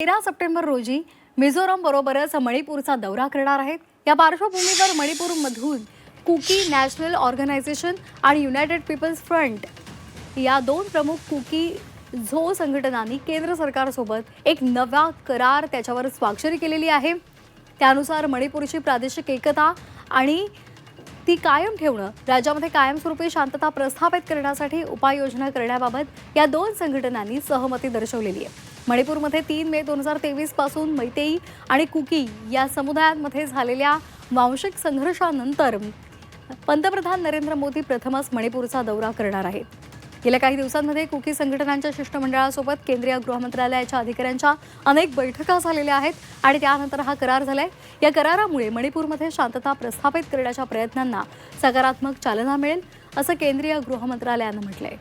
तेरा सप्टेंबर रोजी मिझोरम बरोबरच मणिपूरचा दौरा करणार आहेत. या पार्श्वभूमीवर मणिपूरमधून कुकी नॅशनल ऑर्गनायझेशन आणि युनायटेड पीपल्स फ्रंट या दोन प्रमुख कुकी झो संघटनांनी केंद्र सरकारसोबत एक नवा करार त्याच्यावर स्वाक्षरी केलेली आहे. त्यानुसार मणिपूरची प्रादेशिक एकता आणि ती कायम ठेवणं राज्यामध्ये कायमस्वरूपी शांतता प्रस्थापित करण्यासाठी उपाययोजना करण्याबाबत या दोन संघटनांनी सहमती दर्शवलेली आहे. मणिपूरमध्ये तीन मे दोन हजार तेवीसपासून मैतेई आणि कुकी या समुदायांमध्ये झालेल्या वांशिक संघर्षानंतर पंतप्रधान नरेंद्र मोदी प्रथमच मणिपूरचा दौरा करणार आहेत. गेल्या काही दिवसांमध्ये कुकी संघटनांच्या शिष्टमंडळासोबत केंद्रीय गृहमंत्रालयाच्या अधिकाऱ्यांच्या अनेक बैठका झालेल्या आहेत आणि त्यानंतर हा करार झालाय. या करारामुळे मणिपूरमध्ये शांतता प्रस्थापित करण्याच्या प्रयत्नांना सकारात्मक चालना मिळेल असं केंद्रीय गृहमंत्रालयानं म्हटलंय.